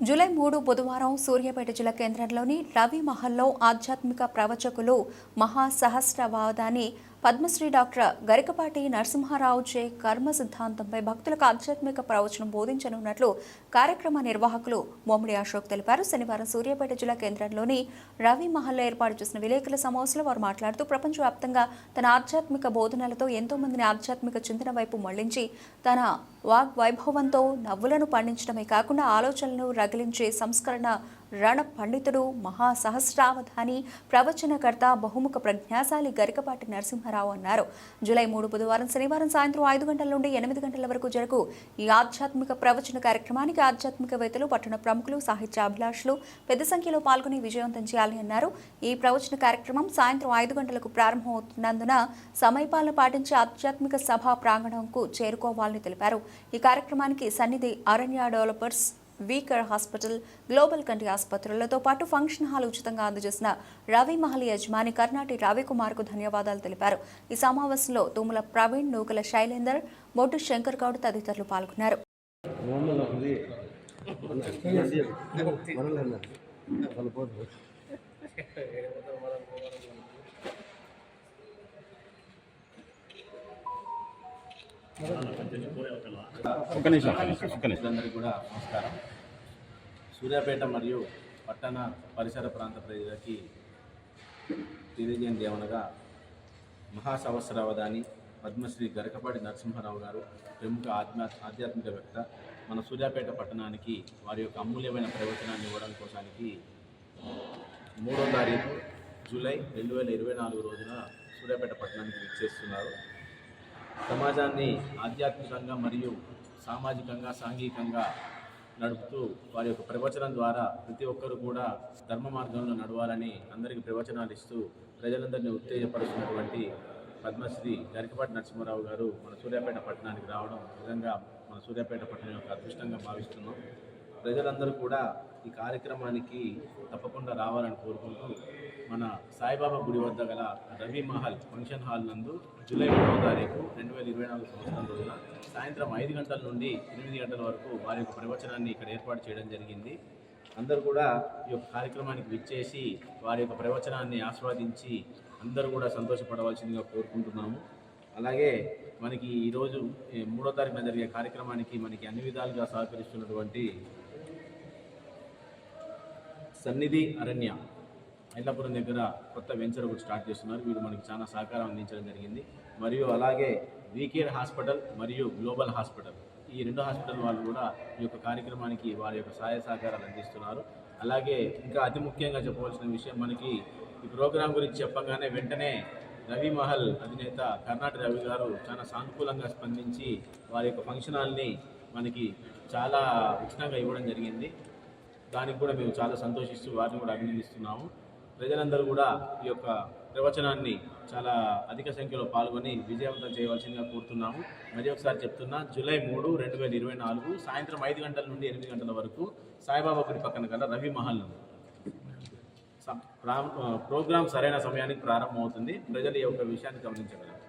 July మూడు బుధవారం సూర్యాపేట జిల్లా కేంద్రంలోని రవి మహల్లో ఆధ్యాత్మిక ప్రవచకులు మహాసహస్రవాదాన్ని పద్మశ్రీ డాక్టర్ గరికపాటి నరసింహారావు చే కర్మ సిద్ధాంతంపై భక్తులకు ఆధ్యాత్మిక ప్రవచనం బోధించనున్నట్లు కార్యక్రమ నిర్వాహకులు మోమిడి అశోక్ తెలిపారు. శనివారం సూర్యాపేట జిల్లా కేంద్రంలోని రవి మహల్లో ఏర్పాటు చేసిన విలేకరుల సమావేశంలో వారు మాట్లాడుతూ ప్రపంచవ్యాప్తంగా తన ఆధ్యాత్మిక బోధనలతో ఎంతో మందిని ఆధ్యాత్మిక చింతన వైపు మళ్ళించి తన వాగ్ వైభవంతో నవ్వులను పండించడమే కాకుండా ఆలోచనలను రగిలించే సంస్కరణ రణ పండితుడు మహా సహస్రావధాని ప్రవచనకర్త బహుముఖ ప్రజ్ఞాశాలి గరికపాటి నరసింహారావు అన్నారు. జూలై మూడు బుధవారం శనివారం సాయంత్రం ఐదు గంటల నుండి ఎనిమిది గంటల వరకు జరుగు ఈ ఆధ్యాత్మిక ప్రవచన కార్యక్రమానికి ఆధ్యాత్మికవేత్తలు పట్టణ ప్రముఖులు సాహిత్య అభిలాషులు పెద్ద సంఖ్యలో పాల్గొని విజయవంతం చేయాలని అన్నారు. ఈ ప్రవచన కార్యక్రమం సాయంత్రం ఐదు గంటలకు ప్రారంభమవుతున్నందున సమయపాలన పాటించి ఆధ్యాత్మిక సభ ప్రాంగణంకు చేరుకోవాలని తెలిపారు. ఈ కార్యక్రమానికి సన్నిధి అరణ్య డెవలపర్స్ వీకర్ హాస్పిటల్ గ్లోబల్ కంటి ఆసుపత్రులతో పాటు ఫంక్షన్ హాల్ ఉచితంగా అందజేసిన రవి మహల్ యజమాని కర్ణాటి రవికుమార్కు ధన్యవాదాలు తెలిపారు. ఈ సమావేశంలో తుమ్మల ప్రవీణ్ నూకల శైలేందర్ బొడ్డు శంకర్ గౌడ్ తదితరులు పాల్గొన్నారు. ఒక్క నిమిషం ఒక్క నిమిషం అందరికీ కూడా నమస్కారం. సూర్యాపేట మరియు పట్టణ పరిసర ప్రాంత ప్రజలకి తెలియజేయండి ఏమనగా మహాసవత్సరావధాని పద్మశ్రీ గరకపాటి నరసింహారావు గారు ప్రముఖ ఆధ్యా ఆధ్యాత్మికవేత్త మన సూర్యాపేట పట్టణానికి వారి యొక్క అమూల్యమైన ప్రవచనాన్ని ఇవ్వడం కోసానికి మూడో తారీఖు జూలై రెండు వేల ఇరవై నాలుగు రోజున సూర్యాపేట పట్టణానికి విచ్చేస్తున్నారు. సమాజాన్ని ఆధ్యాత్మికంగా మరియు సామాజికంగా సాంఘికంగా నడుపుతూ వారి యొక్క ప్రవచనం ద్వారా ప్రతి ఒక్కరు కూడా ధర్మ మార్గంలో నడవాలని అందరికీ ప్రవచనాలు ఇస్తూ ప్రజలందరినీ ఉత్తేజపరుస్తున్నటువంటి పద్మశ్రీ గరికపాటి నరసింహారావు గారు మన సూర్యాపేట పట్టణానికి రావడం నిజంగా మన సూర్యాపేట పట్టణం యొక్క అదృష్టంగా భావిస్తున్నాం. ప్రజలందరూ కూడా ఈ కార్యక్రమానికి తప్పకుండా రావాలని కోరుకుంటూ మన సాయిబాబా గుడి వద్ద గల రవి మహల్ ఫంక్షన్ హాల్ నందు జూలై మూడవ తారీఖు రెండు వేల ఇరవై నాలుగు సంవత్సరం రోజున సాయంత్రం ఐదు గంటల నుండి ఎనిమిది గంటల వరకు వారి యొక్క ప్రవచనాన్ని ఇక్కడ ఏర్పాటు చేయడం జరిగింది. అందరూ కూడా ఈ యొక్క కార్యక్రమానికి విచ్చేసి వారి యొక్క ప్రవచనాన్ని ఆస్వాదించి అందరూ కూడా సంతోషపడవలసిందిగా కోరుకుంటున్నాము. అలాగే మనకి ఈరోజు మూడో తారీఖున జరిగే కార్యక్రమానికి మనకి అన్ని విధాలుగా సహకరిస్తున్నటువంటి సన్నిధి అరణ్య ఐలాపురం దగ్గర కొత్త వెంచర్ ఒకటి స్టార్ట్ చేస్తున్నారు. వీరు మనకి చాలా సహకారం అందించడం జరిగింది. మరియు అలాగే వీకేర్ హాస్పిటల్ మరియు గ్లోబల్ హాస్పిటల్. ఈ రెండు హాస్పిటల్ వాళ్ళు కూడా ఈ యొక్క కార్యక్రమానికి వారి యొక్క సహాయ సహకారాలు అందిస్తున్నారు. అలాగే ఇంకా అతి ముఖ్యంగా చెప్పవలసిన విషయం మనకి ఈ ప్రోగ్రాం గురించి చెప్పగానే వెంటనే రవి మహల్ అధినేత కర్ణాటక రవి గారు చాలా సానుకూలంగా స్పందించి వారి యొక్క ఫంక్షన్ హాల్ని మనకి చాలా ఉచితంగా ఇవ్వడం జరిగింది. దానికి కూడా మేము చాలా సంతోషిస్తూ వారిని కూడా అభినందిస్తున్నాము. ప్రజలందరూ కూడా ఈ యొక్క ప్రవచనాన్ని చాలా అధిక సంఖ్యలో పాల్గొని విజయవంతం చేయవలసిందిగా కోరుతున్నాము. మరి ఒకసారి చెప్తున్నా జూలై మూడు రెండు వేల ఇరవై నాలుగు సాయంత్రం ఐదు గంటల నుండి ఎనిమిది గంటల వరకు సాయిబాబా గుడి పక్కన గల రవి మహల్ ప్రోగ్రాం సరైన సమయానికి ప్రారంభమవుతుంది. ప్రజలు ఈ యొక్క విషయాన్ని గమనించగలరు.